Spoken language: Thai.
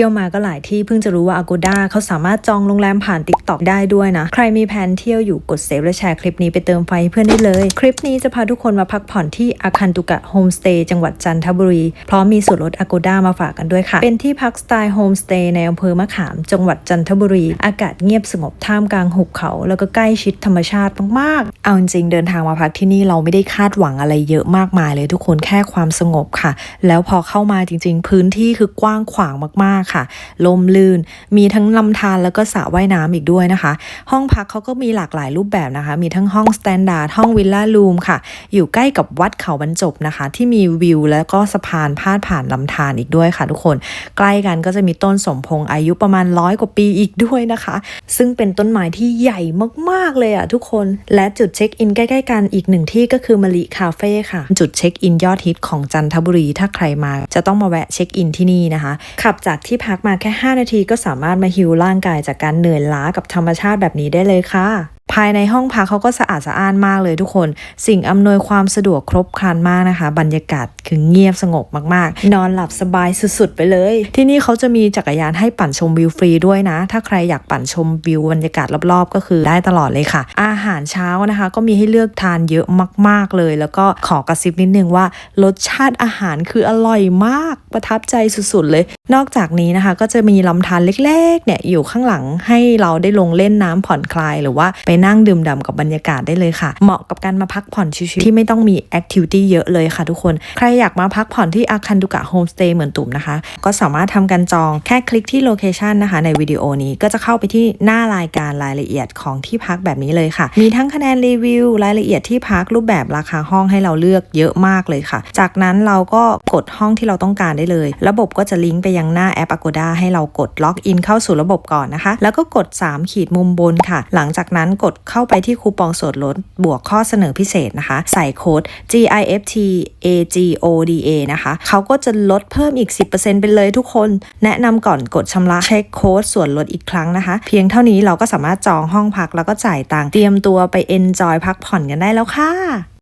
ที่ยวมาก็หลายที่เพิ่งจะรู้ว่า Agoda เขาสามารถจองโรงแรมผ่าน TikTok ได้ด้วยนะ ใครมีแผนเที่ยวอยู่กดเซฟและแชร์คลิปนี้ไปเติมไฟเพื่อนได้เลย คลิปนี้จะพาทุกคนมาพักผ่อนที่อาคันตุกะโฮมสเตย์จังหวัดจันทบุรี พร้อมมีส่วนลด Agoda มาฝากกันด้วยค่ะ เป็นที่พักสไตล์โฮมสเตย์ในอำเภอมะขาม จังหวัดจันทบุรี อากาศเงียบสงบท่ามกลางหุบเขา แล้วก็ใกล้ชิดธรรมชาติมากๆเอาจริงๆเดินทางมาพักที่นี่เราไม่ได้คาดหวังอะไรเยอะมากมายเลยทุกคนแค่ความสงบค่ะ แล้วพอเข้ามาจริง ๆ พื้นที่คือกว้างขวางมากๆค่ะ ลมลื่น มีทั้งลำธารแล้วก็สระว่ายน้ำอีกด้วยนะคะ ห้องพักเขาก็มีหลากหลายรูปแบบนะคะ มีทั้งห้องสแตนดาร์ดห้องวิลล่ารูมค่ะ อยู่ใกล้กับวัดเขาบรรจบนะคะ ที่มีวิวแล้วก็สะพานพาดผ่านลำธารอีกด้วยค่ะ ทุกคน ใกล้กันก็จะมีต้นสมพงอายุประมาณร้อยกว่าปีอีกด้วยนะคะ ซึ่งเป็นต้นไม้ที่ใหญ่มากๆเลยอะทุกคน และจุดเช็คอินใกล้ๆกันอีกหนึ่งที่ก็คือมะลิคาเฟ่ค่ะ จุดเช็คอินยอดฮิตของจันทบุรี ถ้าใครมาจะต้องมาแวะเช็คอินที่นี่นะคะ ขับจากที่พักมาแค่ 5 นาทีก็สามารถมาฮิวร่างกายจากการเหนื่อยล้ากับธรรมชาติแบบนี้ได้เลยค่ะ ภายในห้องพักเขาก็สะอาดสะอ้านมากเลยทุกคน สิ่งอำนวยความสะดวกครบครันมากนะคะ บรรยากาศคือเงียบสงบมากๆ นอนหลับสบายสุดๆไปเลย ที่นี่เขาจะมีจักรยานให้ปั่นชมวิวฟรีด้วยนะ ถ้าใครอยากปั่นชมวิวบรรยากาศรอบๆ ก็คือได้ตลอดเลยค่ะ อาหารเช้านะคะ ก็มีให้เลือกทานเยอะมาก ๆเลย แล้วก็ขอกระซิบนิดนึงว่ารสชาติอาหารคืออร่อยมากประทับใจสุดๆเลย นอกจากนี้นะคะก็จะมีลำธารเล็กๆเนี่ยอยู่ข้างหลังให้เราได้ลงเล่นน้ำผ่อนคลาย หรือว่าไปนั่งดื่มด่ำกับบรรยากาศได้เลยค่ะ เหมาะกับการมาพักผ่อนชิวๆที่ไม่ต้องมีแอคทิวิตี้เยอะเลยค่ะทุกคน ใครอยากมาพักผ่อนที่อาคันดุกะโฮมสเตย์เหมือนตุ่มนะคะ ก็สามารถทำการจองแค่คลิกที่โลเคชันนะคะในวิดีโอนี้ก็จะเข้าไปที่หน้ารายการรายละเอียดของที่พักแบบนี้เลยค่ะ มีทั้งคะแนนรีวิวรายละเอียดที่พักรูปแบบราคาห้องให้เราเลือกเยอะมากเลยค่ะ จากนั้นเราก็กดห้องที่เราต้องการได้เลย ระบบก็จะลิงก์ไปยังหน้าแอป Agoda ให้เรากดล็อกอินเข้าสู่ระบบก่อนนะคะ แล้วก็กด 3 ขีดมุมบนค่ะ หลังจากนั้นกดเข้าไปที่คูปองส่วนลดบวกข้อเสนอพิเศษนะคะ ใส่โค้ด GIFT AGODA นะคะเขาก็จะลดเพิ่มอีก 10%ไปเลยทุกคน แนะนำก่อนกดชำระเช็คโค้ดส่วนลดอีกครั้งนะคะ เพียงเท่านี้เราก็สามารถจองห้องพักแล้วก็จ่ายตังค์เตรียมตัวไป enjoy พักผ่อนกันได้แล้วค่ะ